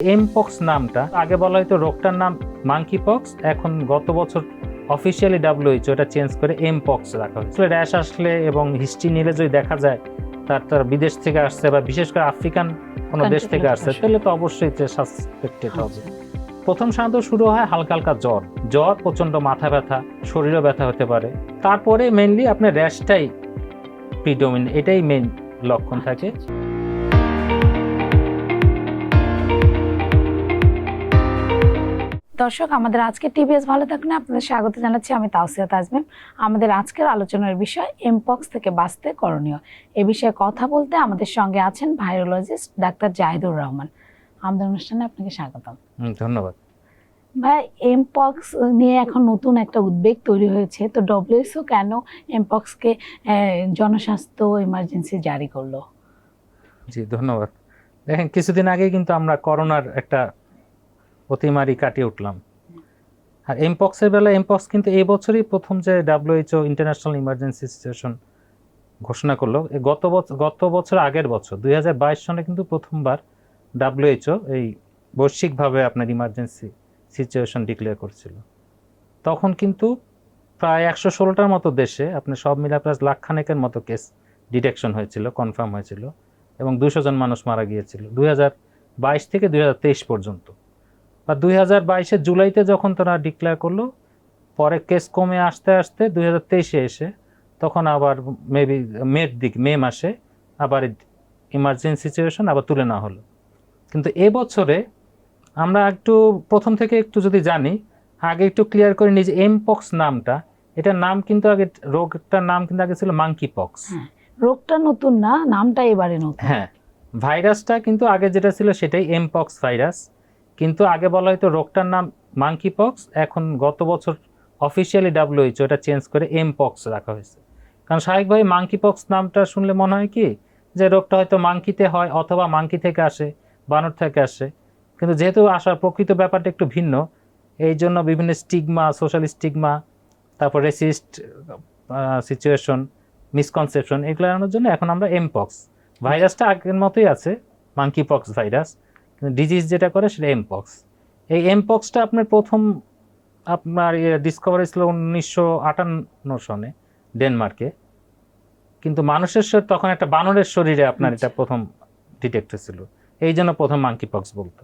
Mpox নামটা আগে বলা হয়তো রোগটার নাম মাঙ্কি পক্স এখন গত বছর অফিসিয়ালি ডাব্লিউএইচও এটা চেঞ্জ করে এমপক্স রাখা হয়েছে। র্যাশ আসলে এবং হিস্ট্রি নিলে যদি দেখা যায় তার তার বিদেশ থেকে আসছে বা বিশেষ করে আফ্রিকান কোনো দেশ থেকে আসছে তাহলে তো অবশ্যই সাসপেক্টেড হবে। আচ্ছা। প্রথম সাধারণত শুরু হয় হালকা হালকা জ্বর। জ্বর প্রচণ্ড মাথা ব্যথা শরীরও ব্যথা হতে পারে। তারপরে মেনলি আপনার র্যাশটাই প্রিডোমিন এটাই মেন লক্ষণ থাকে। দর্শক আমাদের আজকে টিভিএস ভালো থাকুন আপনাদের স্বাগত জানাচ্ছি আমি তাওসিয়া তাজমিম। আমাদের আজকের আলোচনার বিষয় এমপক্স থেকে বাঁচতে করণীয়। এ বিষয়ে কথা বলতে আমাদের সঙ্গে আছেন ভাইরোলজিস্ট ডাক্তার জাহিদুর রহমান। আমাদের অনুষ্ঠানে আপনাকে স্বাগতম। ধন্যবাদ। ভাই এমপক্স নিয়ে এখন নতুন একটা উদ্বেগ তৈরি হয়েছে। তো ডব্লিউএসও কেন এমপক্সকে জনস্বাস্থ্য ইমার্জেন্সি জারি করল? জি ধন্যবাদ। দেখেন কিছুদিন আগে কিন্তু আমরা করোনার একটা অতিমারি কাটিয়ে উঠলাম। আর এমপক্সের বেলা এমপক্স কিন্তু এই বছরই প্রথম যে ডাব্লিউএইচও ইন্টারন্যাশনাল ইমার্জেন্সি সিচুয়েশন ঘোষণা করল। গত বছর গত বছর আগের বছর, দুই হাজার বাইশ সনে কিন্তু প্রথমবার ডাব্লিউএইচও এই বৈশ্বিকভাবে আপনার ইমার্জেন্সি সিচুয়েশন ডিক্লেয়ার করছিল। তখন কিন্তু প্রায় একশো ষোলোটার মতো দেশে আপনার সব মিলে প্রায় লাখখানেকের মতো কেস ডিটেকশন হয়েছিল কনফার্ম হয়েছিল এবং দুশো জন মানুষ মারা গিয়েছিল, দুই বাইশ থেকে দুই হাজার তেইশ পর্যন্ত। বা দুই হাজার বাইশের জুলাইতে যখন তারা ডিক্লেয়ার করল পরে কেস কমে আসতে আসতে দুই হাজার তেইশে এসে তখন আবার মেবি মের দিক মে মাসে আবার ইমার্জেন্সি সিচুয়েশন আবার তুলে নেওয়া হলো। কিন্তু এবছরে আমরা একটু প্রথম থেকে একটু যদি জানি আগে একটু ক্লিয়ার করে নিই যে এমপক্স নামটা এটার নাম কিন্তু আগে রোগটার নাম কিন্তু আগে ছিল মাংকি পক্স রোগটা নতুন না নামটা এবারে নতুন। হ্যাঁ ভাইরাসটা কিন্তু আগে যেটা ছিল সেটাই এমপক্স ভাইরাস কিন্তু আগে বলা হয়তো রোগটার নাম মাঙ্কি পক্স এখন গত বছর অফিসিয়ালি ডাব্লিউএইচও এটা চেঞ্জ করে এম পক্স রাখা হয়েছে। কারণ স্বাভাবিকভাবে মাঙ্কি পক্স নামটা শুনলে মনে হয় কি, যে রোগটা হয়তো মাঙ্কিতে হয় অথবা মাঙ্কি থেকে আসে, বানর থেকে আসে। কিন্তু যেহেতু আসার প্রকৃত ব্যাপারটা একটু ভিন্ন, এই জন্য বিভিন্ন স্টিগমা সোশ্যাল স্টিগমা তারপর রেসিস্ট সিচুয়েশন মিসকনসেপশন এগুলো এড়ানোর জন্য এখন আমরা এমপক্স ভাইরাসটা আগের মতোই আছে মাঙ্কি পক্স ভাইরাস ডিজিজ যেটা করে সেটা এমপক্স এই এমপক্সটা আপনার প্রথম আপনার ডিসকভার ছিল উনিশশো আটান্ন সনে ডেনমার্কে। কিন্তু মানুষের শরীর তখন একটা বানরের শরীরে আপনার এটা প্রথম ডিটেক্ট হয়েছিল। এই জন্য প্রথম মাঙ্কি পক্স বলতো।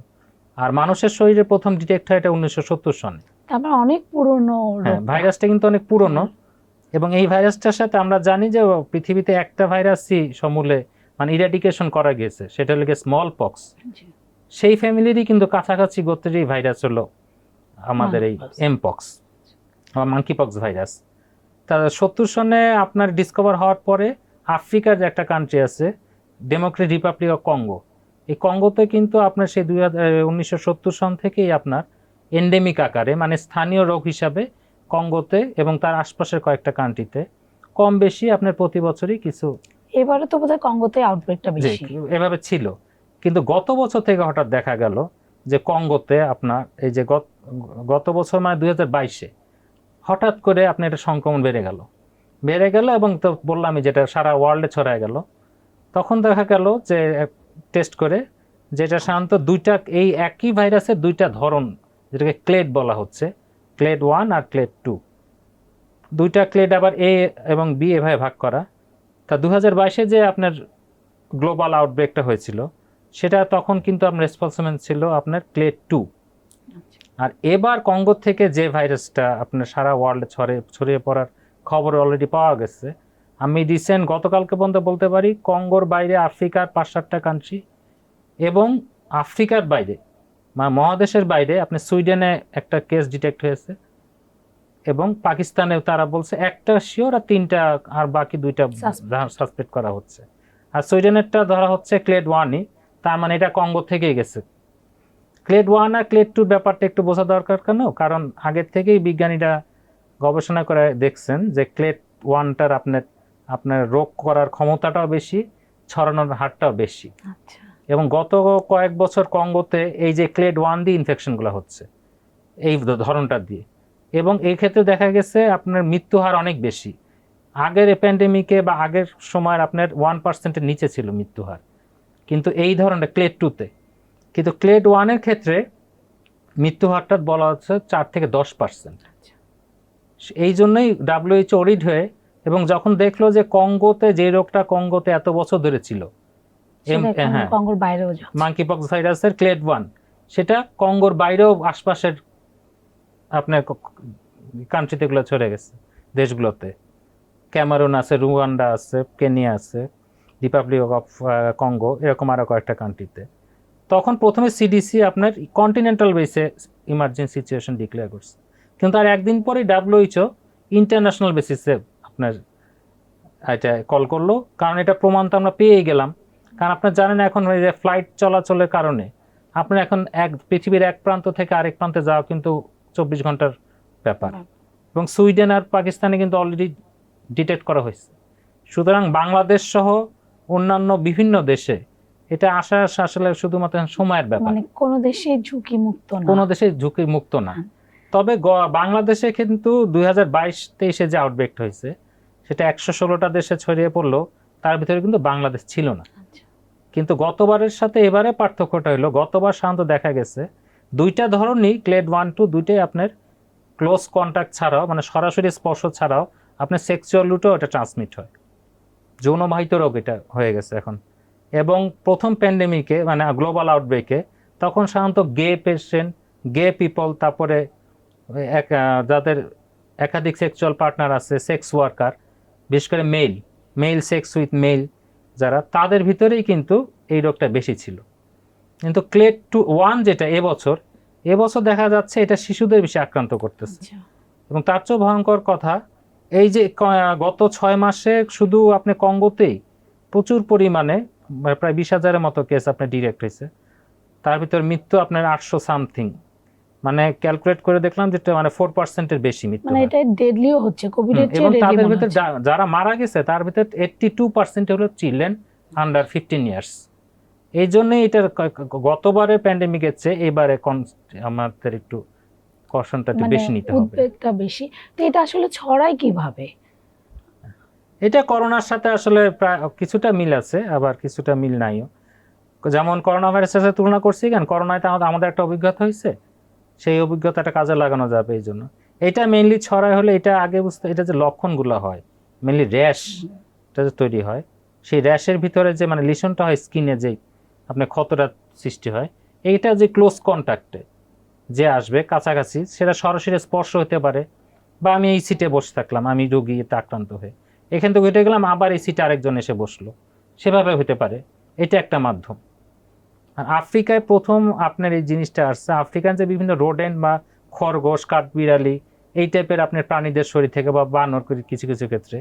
আর মানুষের শরীরে প্রথম ডিটেক্ট হয় এটা উনিশশো সত্তর সনে। তারপর অনেক পুরনো হ্যাঁ ভাইরাসটা কিন্তু অনেক পুরনো। এবং এই ভাইরাসটার সাথে আমরা জানি যে পৃথিবীতে একটা ভাইরাসই সমূলে মানে ইরাডিকেশন করা গিয়েছে সেটা হলো স্মল পক্স। সেই ফ্যামিলিরই কিন্তু কাছাকাছি গোত্রেরই ভাইরাস হলো আমাদের এই এমপক্স বা মাঙ্কিপক্স ভাইরাস তা সত্তর সনে আপনার ডিসকভার হওয়ার পরে আফ্রিকার যে একটা কান্ট্রি আছে ডেমোক্রেটিক রিপাবলিক অফ কঙ্গো এই কঙ্গোতে কিন্তু আপনার সেই দুই উনিশশো সত্তর সন থেকেই আপনার এন্ডেমিক আকারে মানে স্থানীয় রোগ হিসাবে কঙ্গোতে এবং তার আশপাশের কয়েকটা কান্ট্রিতে কম বেশি আপনার প্রতি বছরই কিছু এবারে তো বোধহয় কঙ্গোতে আউটব্রেকটা বেশি। এভাবে ছিল। কিন্তু গত বছর থেকে হঠাৎ দেখা গেল যে কঙ্গোতে আপনার এই যে গত- বছর মানে দুই হাজার বাইশে হঠাৎ করে আপনার এটা সংক্রমণ বেড়ে গেল। বেড়ে গেল এবং তো বললামই যেটা সারা ওয়ার্ল্ডে ছড়ায় গেল। তখন দেখা গেল যে টেস্ট করে যেটা সাধারণত দুইটা এই একই ভাইরাসের দুইটা ধরন, যেটাকে ক্লেড বলা হচ্ছে ক্লেড ওয়ান আর ক্লেড টু। দুইটা ক্লেড আবার এ এবং বি এভাবে ভাগ করা। তা দু হাজার বাইশে যে আপনার গ্লোবাল আউটব্রেকটা হয়েছিল সেটা তখন কিন্তু আপনার রেসপন্সিবল ছিল আপনার ক্লেড টু আচ্ছা। আর এবার কঙ্গো থেকে যে ভাইরাসটা আপনার সারা ওয়ার্ল্ডে ছড়ে ছড়িয়ে পড়ার খবর অলরেডি পাওয়া গেছে। আমি রিসেন্ট গতকালকে পর্যন্ত বলতে পারি কঙ্গোর বাইরে আফ্রিকার পাঁচ সাতটা কান্ট্রি এবং আফ্রিকার বাইরে মানে মহাদেশের বাইরে আপনি সুইডেনে একটা কেস ডিটেক্ট হয়েছে এবং পাকিস্তানে তারা বলছে একটা শিওর আর তিনটা আর বাকি দুইটা সাসপেক্ট করা হচ্ছে। আর সুইডেনেরটা ধরা হচ্ছে ক্লেড ওয়ানই তার মানে এটা কঙ্গো থেকেই গেছে। ক্লেড ওয়ান আর ক্লেড টুর ব্যাপারটা একটু বোঝা দরকার কেন? কারণ আগের থেকেই বিজ্ঞানীরা গবেষণা করে দেখছেন যে ক্লেড ওয়ানটার আপনার আপনার রোগ করার ক্ষমতাটাও বেশি ছড়ানোর হারটাও বেশি। আচ্ছা। এবং গত কয়েক বছর কঙ্গোতে এই যে ক্লেড ওয়ান দিয়ে ইনফেকশনগুলো হচ্ছে এই ধরনটা দিয়ে। এবং এই ক্ষেত্রে দেখা গেছে আপনার মৃত্যু হার অনেক বেশি। আগের প্যান্ডেমিকে বা আগের সময়ের আপনার ওয়ান পার্সেন্টের নিচে ছিল মৃত্যু হার। কিন্তু এই ধরনের ক্লেড টুতে কিন্তু ক্লেড ওয়ানের ক্ষেত্রে মৃত্যু হারটা বলা হচ্ছে চার থেকে দশ পার্সেন্ট এই জন্যই ডাব্লিউএইচও অডিট হয়ে এবং যখন দেখল যে কঙ্গোতে যে রোগটা কঙ্গোতে এত বছর ধরে ছিল এম- সেটা এখন হ্যাঁ। কঙ্গোর বাইরেও যাচ্ছে। মাঙ্কি পক্স ভাইরাসের ক্লেড ওয়ান সেটা কঙ্গোর বাইরেও আশপাশের আপনার কান্ট্রিতে গুলো ছড়ে গেছে দেশগুলোতে। ক্যামারুন আছে রুয়ান্ডা আছে কেনিয়া আছে। রিপাবলিক অফ কঙ্গো এরকম আরও কয়েকটা কান্ট্রিতে তখন প্রথমে সিডিসি আপনার কন্টিনেন্টাল বেসে ইমার্জেন্সি সিচুয়েশন ডিক্লেয়ার করছে। কিন্তু আর একদিন পরে ডাব্লিউএইচও ইন্টারন্যাশনাল বেসিসে আপনার এটা কল করল। কারণ এটা প্রমাণ তো আমরা পেয়েই গেলাম। কারণ আপনার জানেন এখন ওই যে ফ্লাইট চলাচলের কারণে আপনার এখন এক পৃথিবীর এক প্রান্ত থেকে আরেক প্রান্তে যাওয়া কিন্তু চব্বিশ ঘণ্টার ব্যাপার। এবং সুইডেন আর পাকিস্তানে কিন্তু অলরেডি ডিটেক্ট করা হয়েছে। সুতরাং বাংলাদেশ সহ অন্যান্য বিভিন্ন দেশে এটা আসা আসা আসলে শুধুমাত্র সময়ের ব্যাপার। মানে কোনো দেশে ঝুঁকি মুক্ত না। কোনো দেশে ঝুঁকি মুক্ত না। হ্যাঁ। তবে বাংলাদেশে কিন্তু দুই হাজার বাইশ তেইশে যে আউটব্রেক হয়েছে সেটা একশো ষোলোটা দেশে ছড়িয়ে পড়ল তার ভিতরে কিন্তু বাংলাদেশ ছিল না। আচ্ছা। কিন্তু গতবারের সাথে এবারে পার্থক্যটা হলো গতবার সাধারণত দেখা গেছে দুইটা ধরনই ক্লেড ওয়ান টু দুইটাই আপনার ক্লোজ কন্ট্যাক্ট ছাড়াও মানে সরাসরি স্পর্শ ছাড়াও আপনার সেক্সুয়াল রুটেও এটা ট্রান্সমিট হয়। যৌনবাহিত রোগ এটা হয়ে গেছে এখন। এবং প্রথম প্যান্ডেমিকে মানে গ্লোবাল আউটব্রেকে তখন সাধারণত গে পেশেন্ট গে পিপল তারপরে এক যাদের একাধিক সেক্সুয়াল পার্টনার আছে সেক্স ওয়ার্কার বিশেষ করে male male sex with male যারা তাদের ভিতরেই কিন্তু এই রোগটা বেশি ছিল। কিন্তু ক্লেট টু ওয়ান যেটা এবছর এবছর দেখা যাচ্ছে এটা শিশুদের বেশি আক্রান্ত করতেছে। আচ্ছা। এবং তার চেয়েও ভয়ঙ্কর কথা এই যে গত ছয় মাসে শুধু আপনি কঙ্গোতেই প্রচুর পরিমাণে মানে প্রায় বিশ হাজারের মতো কেস আপনার ডিরেক্ট হয়েছে। তার ভিতর মৃত্যু আপনার আটশো সামথিং মানে ক্যালকুলেট করে দেখলাম যেটা মানে ফোর পার্সেন্টের বেশি মৃত্যু মানে এটা ডেডলিও হচ্ছে কোভিড এর এবং তাদের ভিতর যারা মারা গেছে তার ভিতর এইটটি টু পার্সেন্ট হলো চিলড্রেন আন্ডার ফিফটিন ইয়ার্স এই জন্যই এটার গতবারের প্যান্ডেমিকের চেয়ে এবারে আমাদের একটু কশনটা একটু মানে বেশি নিতে হবে। উদ্বেগটা বেশি। তো এটা আসলে ছড়ায় কীভাবে? এটা করোনার সাথে আসলে প্রায় কিছুটা মিল আছে আবার কিছুটা মিল নাইও। যেমন করোনা ভাইরাসের সাথে তুলনা করছি কেন? করোনাতে আমাদের আমাদের একটা অভিজ্ঞতা হয়েছে। সেই অভিজ্ঞতাটা কাজে লাগানো যাবে এই জন্য। এটা মেইনলি ছড়ায় হলে এটা আগে বুঝতে এটা যে লক্ষণগুলো হয় মেইনলি র্যাশ এটা যে তৈরি হয় সেই র্যাশের ভিতরে যে মানে লিশনটা হয় স্কিনে যে আপনার ক্ষতটা সৃষ্টি হয় এইটা যে ক্লোজ কন্ট্যাক্টে যে আসবে কাছাকাছি, সেটা সরাসরি স্পর্শ হতে পারে বা আমি এই সিটে বসে থাকলাম, আমি রোগী এতে আক্রান্ত হয়ে। এখান থেকে উঠে গেলাম, আবার এই সিটে আরেকজন এসে বসল। সেভাবে হতে পারে। এটা একটা মাধ্যম। আর আফ্রিকায় প্রথম আপনার এই জিনিসটা আসছে। আফ্রিকান যে বিভিন্ন রোডেন বা খরগোশ, কাঠবিড়ালি, এই টাইপের আপনার প্রাণীদের শরীর থেকে বা বানর কিছু কিছু ক্ষেত্রে,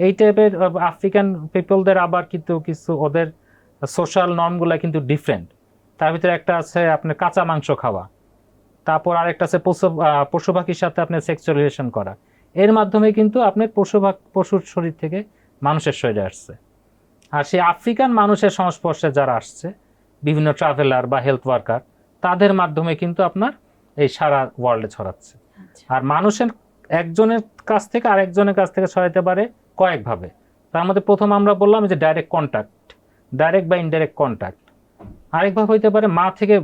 এই টাইপের আফ্রিকান পিপলদের আবার কিন্তু কিছু ওদের সোশ্যাল নর্মগুলো কিন্তু ডিফারেন্ট তার ভিতরে একটা আছে আপনার কাঁচা মাংস খাওয়া। তারপর আরেকটা আছে পশু পশু পাখির সাথে আপনার সেক্সুয়াল রিলেশন করা। এর মাধ্যমে কিন্তু আপনার পশু পশুর শরীর থেকে মানুষের শরীরে আসছে। আর সেই আফ্রিকান মানুষের সংস্পর্শে যারা আসছে বিভিন্ন ট্রাভেলার বা হেলথ ওয়ার্কার তাদের মাধ্যমে কিন্তু আপনার এই সারা ওয়ার্ল্ডে ছড়াচ্ছে। আচ্ছা। আর মানুষের একজনের কাছ থেকে আরেকজনের কাছ থেকে ছড়াতে পারে কয়েকভাবে। তার মধ্যে প্রথম আমরা বললাম যে ডাইরেক্ট কন্ট্যাক্ট ডাইরেক্ট বা ইনডাইরেক্ট কন্ট্যাক্ট আরেকভাবে হইতে পারে মা থেকে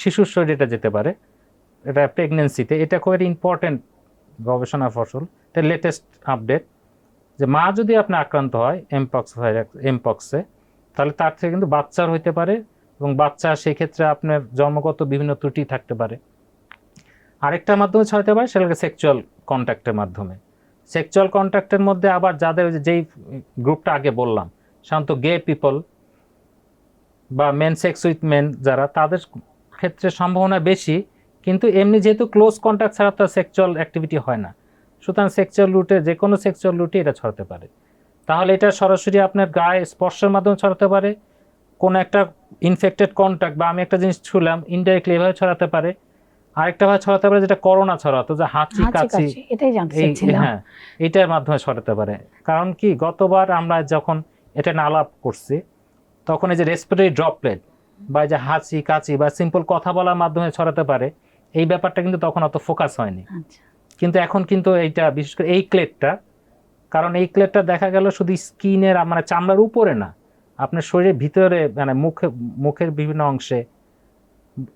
শিশুর শরীরে যেতে পারে। এটা প্রেগনেন্সিতে এটা খুব ইম্পর্টেন্ট গবেষণা ফসল। এটা লেটেস্ট আপডেট যে মা যদি আপনি আক্রান্ত হয় এমপক্স এমপক্সে তাহলে তার থেকে কিন্তু বাচ্চার হইতে পারে এবং বাচ্চা সেক্ষেত্রে আপনার জন্মগত বিভিন্ন ত্রুটি থাকতে পারে। আরেকটা মাধ্যমে ছড়াতে পারে সেটাকে সেক্সুয়াল কন্ট্যাক্টের মাধ্যমে। সেক্সুয়াল কন্ট্যাক্টের মধ্যে আবার যাদের যেই গ্রুপটা আগে বললাম, সাধারণত গে পিপল বা মেন সেক্স উইথ মেন যারা, তাদের ক্ষেত্রে সম্ভাবনা বেশি কিন্তু এমনি যেহেতু ক্লোজ কন্ট্যাক্ট ছাড়া তো সেক্সুয়াল অ্যাক্টিভিটি হয় না। সুতরাং সেক্সুয়াল রুটে যে কোনো সেক্সুয়াল রুটে এটা ছড়াতে পারে। তাহলে এটা সরাসরি আপনার গায়ে স্পর্শের মাধ্যমে ছড়াতে পারে কোনো একটা ইনফেক্টেড কন্ট্যাক্ট বা আমি একটা জিনিস ছুলাম ইনডাইরেক্টলি এভাবে ছড়াতে পারে। আরেকটা ভাবে ছড়াতে পারে যেটা করোনা ছড়াতো যে হাঁচি কাশি এটাই জানতে হ্যাঁ এটার মাধ্যমে ছড়াতে পারে। কারণ কি গতবার আমরা যখন এটা না আলাপ করছি তখন এই যে রেসপিরেটরি ড্রপলেট বা এই যে হাঁচি কাচি বা সিম্পল কথা বলার মাধ্যমে ছড়াতে পারে এই ব্যাপারটা কিন্তু তখন অত ফোকাস হয়নি। আচ্ছা। কিন্তু এখন কিন্তু এইটা বিশেষ করে এই ক্লেটটা কারণ এই ক্লেটটা দেখা গেল শুধু স্কিনের মানে চামড়ার উপরে না আপনার শরীরের ভিতরে মানে মুখে মুখের বিভিন্ন অংশে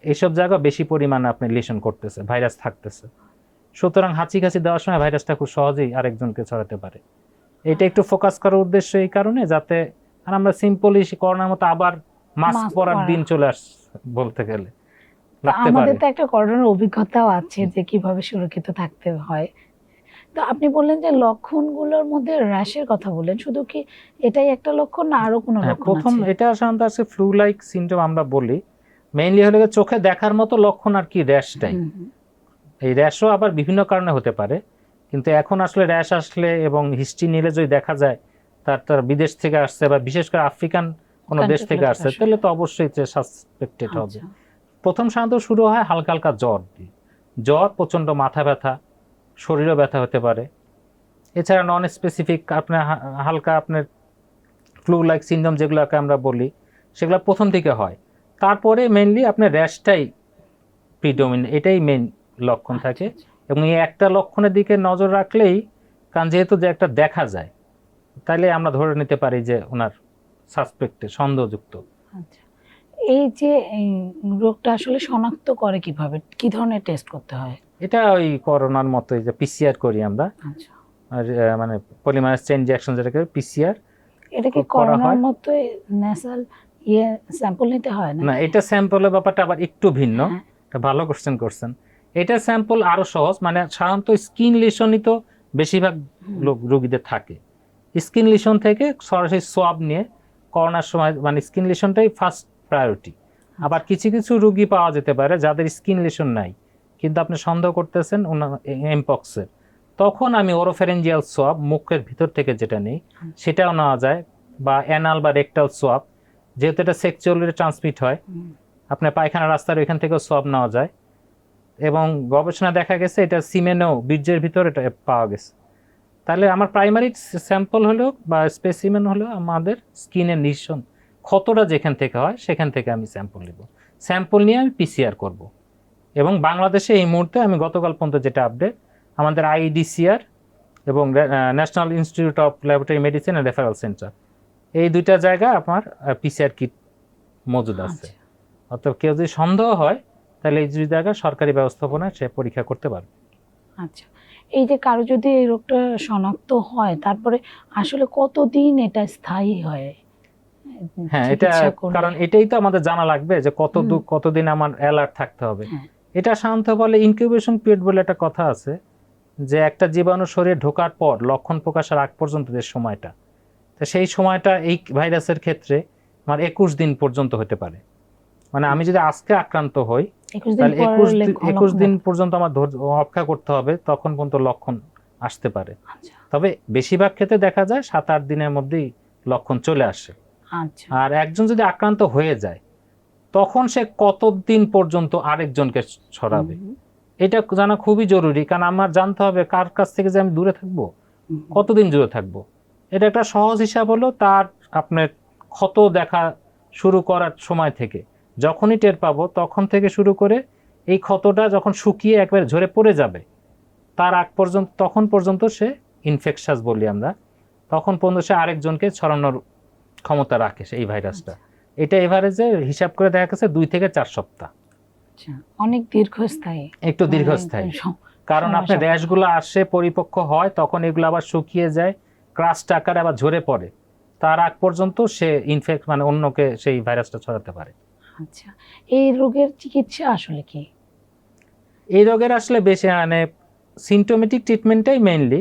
এইসব জায়গা বেশি পরিমাণে আপনি লিশন করতেছে ভাইরাস থাকতেছে। সুতরাং হাঁচি কাশি দেওয়ার সময় ভাইরাসটা খুব সহজেই আরেকজনকে ছড়াতে পারে। এটা একটু ফোকাস করার উদ্দেশ্য এই কারণে যাতে আর আমরা সিম্পলি করোনার মতো আবার মাস্ক পরার দিন চলে আস বলতে গেলে। পারে। আমাদের তো একটা করোনার অভিজ্ঞতাও আছে যে কীভাবে সুরক্ষিত থাকতে হয়। তো আপনি বললেন যে লক্ষণগুলোর মধ্যে র্যাশের কথা বললেন। শুধু কি এটাই একটা লক্ষণ না আরও কোনো হ্যাঁ লক্ষণ প্রথম এটা সাধারণত আছে ফ্লু লাইক সিনড্রোম আমরা বলি। মেইনলি হলো চোখে দেখার মতো লক্ষণ আর কি র্যাশটাই। এই র্যাশও আবার বিভিন্ন কারণে হতে পারে। কিন্তু এখন আসলে র্যাশ আসলে এবং হিস্ট্রি নিলে যদি দেখা যায় তার তার বিদেশ থেকে আসছে বা বিশেষ করে আফ্রিকান কোনো দেশ থেকে থেকে আসছে তাহলে তো অবশ্যই সাসপেক্টেড হবে। আচ্ছা। প্রথম সাধারণত শুরু হয় হালকা হালকা জ্বর দিয়ে। জ্বর প্রচণ্ড মাথা ব্যথা শরীরও ব্যথা হতে পারে। এছাড়া নন স্পেসিফিক আপনার হালকা আপনার ফ্লু লাইক সিনড্রোম যেগুলোকে আমরা বলি সেগুলো প্রথম দিকে হয়। তারপরে মেনলি আপনার র্যাশটাই প্রিডোমিন এটাই মেন লক্ষণ থাকে। আচ্ছা, এবং এই একটা লক্ষণের দিকে নজর রাখলেই কারণ যেহেতু যে একটা দেখা যায় তাইলে আমরা ধরে নিতে পারি যে ওনার সাসপেক্টে সন্দেহযুক্ত। আচ্ছা। এই যে রোগটা আসলে শনাক্ত করে কীভাবে? কি ধরনের টেস্ট করতে হয়? এটা ওই করোনার মতোই যে পিসিআর করি আমরা। আচ্ছা। আর মানে পলিমারাইজ চেইন রিঅ্যাকশন যেটাকে পিসিআর এটা কি করোনার মতোই ন্যাসাল ইয়ে স্যাম্পল নিতে হয় না না এটা স্যাম্পলের ব্যাপারটা আবার একটু ভিন্ন। হ্যাঁ, এটা ভালো কোশ্চেন করছেন। এটা স্যাম্পল আরও সহজ মানে সাধারণত স্কিন লিশনই তো বেশিরভাগ লোক রোগীদের থাকে। স্কিন লিশন থেকে সরাসরি সোয়াব নিয়ে করোনার সময় মানে স্কিন লিশনটাই ফার্স্ট প্রায়োরিটি আবার কিছু কিছু রুগী পাওয়া যেতে পারে যাদের স্কিন লিশন নাই। কিন্তু আপনি সন্দেহ করতেছেন এমপক্সের তখন আমি ওরোফেরেঞ্জিয়াল সোয়াব মুখের ভিতর থেকে যেটা নেই, সেটাও নেওয়া যায় বা অ্যানাল বা রেকটাল সোয়াব যেহেতু এটা সেক্সুয়ালি ট্রান্সমিট হয় আপনার পায়খানা রাস্তার ওইখান থেকেও সোয়াব নেওয়া যায়। এবং গবেষণা দেখা গেছে এটা সিমেনও বীর্যের ভিতর এটা পাওয়া গেছে। তাহলে আমার প্রাইমারি স্যাম্পল হলো বা স্পেসিমেন হলো আমাদের স্কিনের নিঃসন ক্ষতটা যেখান থেকে হয় সেখান থেকে আমি স্যাম্পল নেব। স্যাম্পল নিয়ে আমি পিসিআর করব। এবং বাংলাদেশে এই মুহূর্তে আমি গতকাল পর্যন্ত যেটা আপডেট আমাদের আইডিসিআর এবং national institute of laboratory medicine and referral centre এই দুইটা জায়গায় আমার পিসিআর কিট মজুদ আছে। আচ্ছা। অর্থাৎ কেউ যদি সন্দেহ হয় তাহলে এই দুই জায়গায় সরকারি ব্যবস্থাপনায় সে পরীক্ষা করতে পারবে। আচ্ছা। এই যে কারও যদি এই রোগটা শনাক্ত হয় তারপরে আসলে কতদিন এটা স্থায়ী হয়? হ্যাঁ এটা কারণ এটাই তো আমাদের জানা লাগবে যে কত। কতদিন আমার অ্যালার্ট থাকতে হবে। হ্যাঁ। এটা সাধারণত বলে ইনকিউবেশন পিরিয়ড বলে একটা কথা আছে যে একটা জীবাণু শরীরে ঢোকার পর লক্ষণ প্রকাশের আগ পর্যন্ত যে সময়টা তো সেই সময়টা এই ভাইরাসের ক্ষেত্রে আমার একুশ দিন পর্যন্ত হতে পারে। মানে আমি যদি আজকে আক্রান্ত হই তাহলে একুশ দিন একুশ দিন পর্যন্ত আমার ধৈর্য অপেক্ষা করতে হবে তখন পর্যন্ত লক্ষণ আসতে পারে। আচ্ছা। তবে বেশিরভাগ ক্ষেত্রে দেখা যায় সাত আট দিনের মধ্যেই লক্ষণ চলে আসে। আর একজন যদি আক্রান্ত হয়ে যায় তখন সে কতদিন পর্যন্ত আরেকজনকে ছড়াবে? এটা জানা খুবই জরুরি কারণ আমার জানতে হবে কার কাছ থেকে যে আমি দূরে থাকব কতদিন দূরে থাকব। এটা একটা সহজ হিসাব হলো তার আপনার ক্ষত দেখা শুরু করার সময় থেকে। যখনই টের পাবো তখন থেকে শুরু করে এই ক্ষতটা যখন শুকিয়ে একবারে ঝরে পড়ে যাবে তার আগ পর্যন্ত তখন পর্যন্ত সে ইনফেকশাস বলি আমরা তখন পর্যন্ত সে আরেকজনকে ছড়ানোর ক্ষমতা রাখে সেই ভাইরাসটা। এটা এভারেজে হিসাব করে দেখা গেছে দুই থেকে চার সপ্তাহ। আচ্ছা অনেক দীর্ঘস্থায়ী। একটু দীর্ঘস্থায়ী। কারণ আপনার র্যাশগুলো আসে পরিপক্ক হয় তখন এগুলো আবার শুকিয়ে যায় ক্রাস্ট আকারে আবার ঝরে পড়ে। তার আগ পর্যন্ত সে ইনফেক্ট মানে অন্যকে সেই ভাইরাসটা ছড়াতে পারে। আচ্ছা এই রোগের চিকিৎসা আসলে কি? এই রোগের আসলে বেশি মানে সিমটোমেটিক ট্রিটমেন্টটাই মেইনলি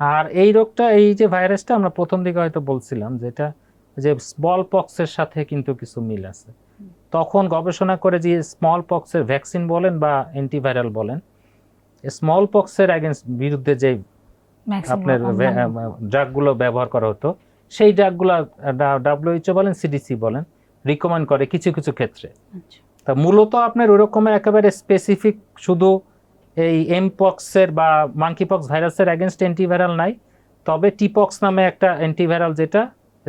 আর এই রোগটা এই যে ভাইরাসটা আমরা প্রথম দিকে হয়তো বলছিলাম যেটা যে স্মল পক্সের সাথে কিন্তু কিছু মিল আছে। তখন গবেষণা করে যে স্মল পক্সের ভ্যাকসিন বলেন বা অ্যান্টিভাইরাল বলেন স্মল পক্সের অ্যাগেন্স্ট বিরুদ্ধে যে আপনার ড্রাগগুলো ব্যবহার করা হতো সেই ড্রাগগুলো ডাব্লিউএইচও বলেন সিডিসি বলেন রিকমেন্ড করে কিছু কিছু ক্ষেত্রে। আচ্ছা, তা মূলত আপনার ওই রকমের একেবারে স্পেসিফিক শুধু এই এমপক্সের বা মাঙ্কিপক্স ভাইরাসের অ্যাগেনস্ট অ্যান্টিভাইরাল নাই তবে টিপক্স নামে একটা অ্যান্টিভাইরাল যেটা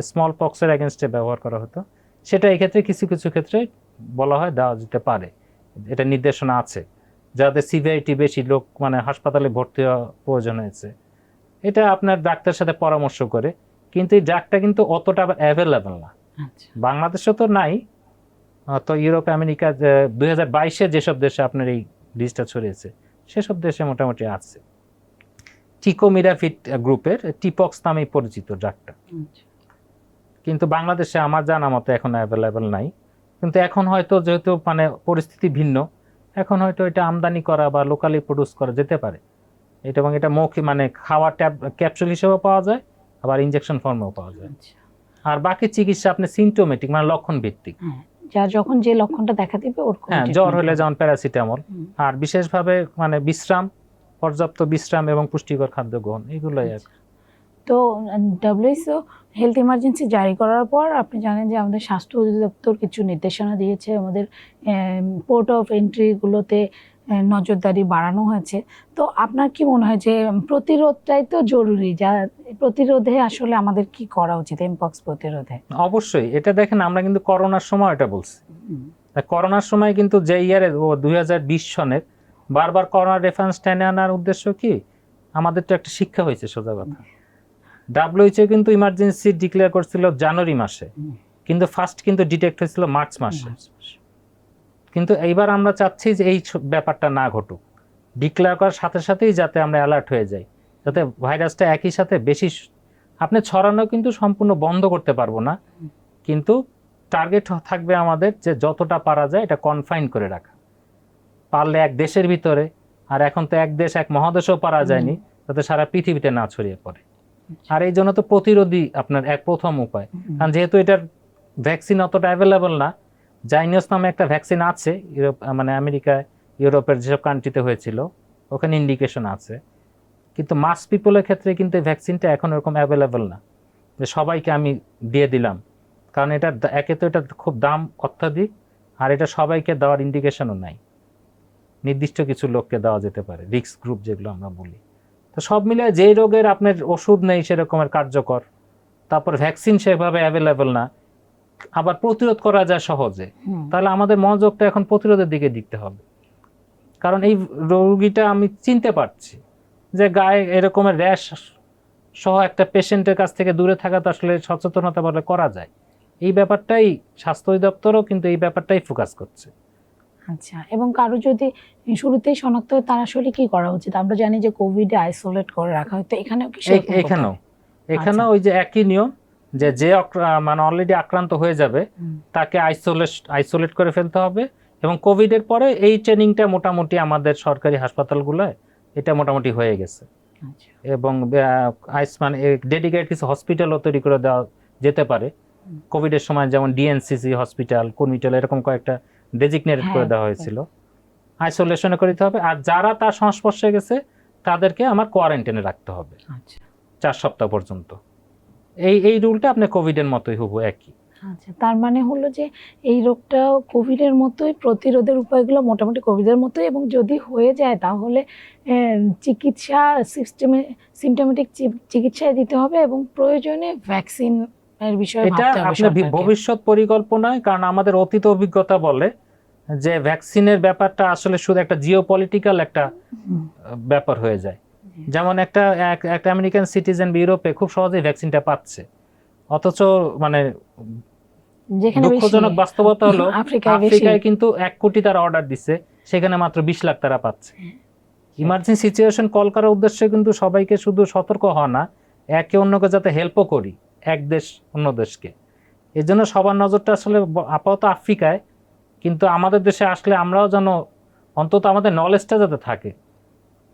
স্মল পক্সের অ্যাগেনস্টে ব্যবহার করা হতো। সেটা এক্ষেত্রে কিছু কিছু ক্ষেত্রে বলা হয় দেওয়া যেতে পারে। এটা নির্দেশনা আছে। যাদের সিভিআইটি বেশি লোক মানে হাসপাতালে ভর্তি হওয়া প্রয়োজন হয়েছে। এটা আপনার ডাক্তারের সাথে পরামর্শ করে। কিন্তু এই ড্রাগটা কিন্তু অতটা অ্যাভেলেবেল না। আচ্ছা। বাংলাদেশে তো নাই। তো ইউরোপ আমেরিকা দুই হাজার বাইশে যেসব দেশে আপনার এই ডিসটা ছড়িয়েছে সেসব দেশে মোটামুটি আছে। টিকোমিরাফিট গ্রুপের টিপক্স নামে পরিচিত ড্রাগটা কিন্তু বাংলাদেশে আমার জানা মতো এখন অ্যাভেলেবেল নাই। কিন্তু এখন হয়তো যেহেতু মানে পরিস্থিতি ভিন্ন এখন হয়তো এটা আমদানি করা বা লোকালি প্রডিউস করা যেতে পারে। এটা এবং এটা মৌখিক মানে খাওয়া ট্যাব ক্যাপসুল হিসেবেও পাওয়া যায় আবার ইনজেকশন ফর্মেও পাওয়া যায়। আচ্ছা। আর বাকি চিকিৎসা আপনি সিমটোমেটিক মানে লক্ষণ ভিত্তিক হ্যাঁ যা যখন যে লক্ষণটা দেখা দিবে ওর হ্যাঁ জ্বর হলে যেমন প্যারাসিটামল আর বিশেষভাবে মানে বিশ্রাম পর্যাপ্ত বিশ্রাম এবং পুষ্টিকর খাদ্য গ্রহণ এগুলোই আর কি। তো ডাব্লিউএসও হেলথ ইমার্জেন্সি জারি করার পর আপনি জানেন যে আমাদের স্বাস্থ্য অধিদপ্তর কিছু নির্দেশনা দিয়েছে। আমাদের পোর্ট অফ এন্ট্রিগুলোতে নজরদারি বাড়ানো হয়েছে। তো আপনার কি মনে হয় যে প্রতিরোধটাই তো জরুরি? যা, প্রতিরোধে আসলে আমাদের কি করা উচিত এমপক্স প্রতিরোধে? অবশ্যই। এটা দেখেন, আমরা কিন্তু করোনার সময় এটা বলছি। করোনার সময় কিন্তু যে ইয়ারে, ও দুই হাজার বিশ সনের, বারবার করোনার রেফারেন্স টেনে আনার উদ্দেশ্য কি? আমাদের তো একটা শিক্ষা হয়েছে, সোজা কথা। ডাব্লিউএইচও কিন্তু ইমার্জেন্সি ডিক্লেয়ার করছিল জানুয়ারি মাসে। কিন্তু ফার্স্ট কিন্তু ডিটেক্ট হয়েছিল মার্চ মাসে। কিন্তু এইবার আমরা চাচ্ছি যে এই ছ- ব্যাপারটা না ঘটুক। ডিক্লেয়ার করার সাথে সাথেই যাতে আমরা অ্যালার্ট হয়ে যাই। যাতে ভাইরাসটা একই সাথে বেশি আপনি ছড়ানো কিন্তু সম্পূর্ণ বন্ধ করতে পারব না। কিন্তু টার্গেট থাকবে আমাদের যে যতটা পারা যায় এটা কনফাইন করে রাখা। পারলে এক দেশের ভিতরে আর এখন তো এক দেশ এক মহাদেশও পারা যায়নি যাতে সারা পৃথিবীতে না ছড়িয়ে পড়ে। আর এই জন্য তো প্রতিরোধী আপনার এক প্রথম উপায়। কারণ যেহেতু এটার ভ্যাকসিন অতটা অ্যাভেলেবল না জাইনিয়াস নামে একটা ভ্যাকসিন আছে ইউরোপ মানে আমেরিকায় ইউরোপের যেসব কান্ট্রিতে হয়েছিল ওখানে ইন্ডিকেশন আছে। কিন্তু মাস পিপলের ক্ষেত্রে কিন্তু এই ভ্যাকসিনটা এখন ওরকম অ্যাভেলেবল না। যে সবাইকে আমি দিয়ে দিলাম। কারণ এটা একে তো এটা খুব দাম অত্যাধিক আর এটা সবাইকে দেওয়ার ইন্ডিকেশনও নাই। নির্দিষ্ট কিছু লোককে দেওয়া যেতে পারে রিক্স গ্রুপ যেগুলো আমরা বলি। তো সব মিলে যেই রোগের আপনার ওষুধ নেই সেরকমের কার্যকর তারপর ভ্যাকসিন সেভাবে অ্যাভেলেবেল না আবার প্রতিরোধ করা যায় সহজে তাহলে আমাদের মনোযোগটা এখন প্রতিরোধের দিকে দিতে হবে। কারণ এই রোগীটা আমি চিনতে পারছি যে গায়ে এরকমের র্যাশ সহ একটা পেশেন্টের কাছ থেকে দূরে থাকা তো আসলে সচেতনতা বলে করা যায়। এই ব্যাপারটাই স্বাস্থ্য অধিদপ্তরও কিন্তু এই ব্যাপারটাই ফোকাস করছে। আচ্ছা এবং কারও যদি শুরুতেই শনাক্ত হয় তার আসলে কি করা উচিত আমরা জানি যে কোভিডে আইসোলেট করে রাখা হয় তো এখানেও কি এখানেও হবে? এখানেও আচ্ছা। ওই যে একই নিয়ম যে যে মানে অলরেডি আক্রান্ত হয়ে যাবে তাকে আইসোলেট আইসোলেট করে ফেলতে হবে এবং কোভিডের পরে এই ট্রেনিংটা মোটামুটি আমাদের সরকারি হাসপাতালগুলোয় এটা মোটামুটি হয়ে গেছে আচ্ছা এবং আইস মানে ডেডিকেটেড কিছু হসপিটালও তৈরি করে দেওয়া যেতে পারে। কোভিডের সময় যেমন ডিএনসিসি হসপিটাল কর্মিটাল এরকম কয়েকটা ডেজিগনেটেড করে হ্যাঁ, দেওয়া হয়েছিল আইসোলেশনে করতে হবে। আর যারা তার সংস্পর্শে গেছে তাদেরকে আমার কোয়ারেন্টাইনে রাখতে হবে। আচ্ছা। চার সপ্তাহ পর্যন্ত। এই এই রুলটা আপনার কোভিডের মতোই হব একই। আচ্ছা তার মানে হলো যে এই রোগটা কোভিডের মতোই প্রতিরোধের উপায়গুলো মোটামুটি কোভিডের মতোই এবং যদি হয়ে যায় তাহলে চিকিৎসা সিস্টেমে সিমটোমেটিক চিকিৎসায় দিতে হবে এবং প্রয়োজনে ভ্যাকসিন এর বিষয়ে এটা আপনার ভবিষ্যৎ পরিকল্পনায় কারণ আমাদের অতীত অভিজ্ঞতা বলে যে ভ্যাকসিনের ব্যাপারটা আসলে শুধু একটা জিও পলিটিক্যাল একটা ব্যাপার হয়ে যায়। যেমন একটা একটা আমেরিকান সিটিজেন ইউরোপে খুব সহজেই ভ্যাকসিনটা পাচ্ছে। অথচ মানে যেখানে দুঃখজনক বাস্তবতা হলো আফ্রিকায় আফ্রিকায় কিন্তু এক কোটি তারা অর্ডার দিচ্ছে সেখানে মাত্র বিশ লাখ তারা পাচ্ছে। ইমার্জেন্সি সিচুয়েশন কল করার উদ্দেশ্যে কিন্তু সবাইকে শুধু সতর্ক হওয়া না একে অন্যকে যাতে হেল্পও করি। এক দেশ অন্য দেশকে। এই জন্য সবার নজরটা আসলে আপাতত আফ্রিকায়। কিন্তু আমাদের দেশে আসলে আমরাও যেন অন্তত আমাদের নলেজটা যাতে থাকে।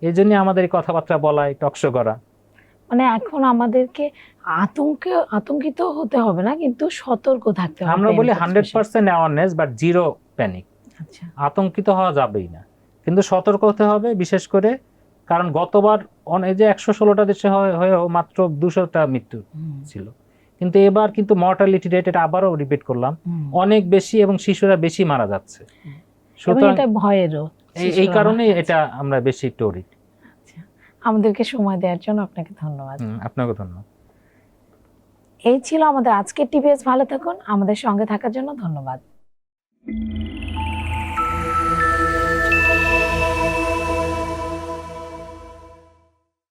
এই জন্য আমাদের এই কথাবার্তা বলাই টকশো করা। মানে এখন আমাদেরকে আতঙ্ক আতঙ্কিত হতে হবে না কিন্তু সতর্ক থাকতে হবে আমরা বলি hundred. Percent awareness but zero panic আচ্ছা। আতঙ্কিত হওয়া যাবেই না। কিন্তু সতর্ক হতে হবে বিশেষ করে কারণ গতবার যে একশো ষোলোটা দেশে হয়ে- হয়েও মাত্র দুশোটা মৃত্যু ছিল। কিন্তু এবার কিন্তু মর্টালিটি রেট এটা আবারও রিপিট করলাম। অনেক বেশি এবং শিশুরা বেশি মারা যাচ্ছে। এবং সুতরাং ভয়েরও এই- কারণেই এটা আমরা বেশি worried। আচ্ছা আমাদেরকে সময় দেওয়ার জন্য আপনাকে ধন্যবাদ। আপনাকে ধন্যবাদ। এই ছিল আমাদের আজকের টিভিএস ভালো থাকুন। আমাদের সঙ্গে থাকার জন্য ধন্যবাদ।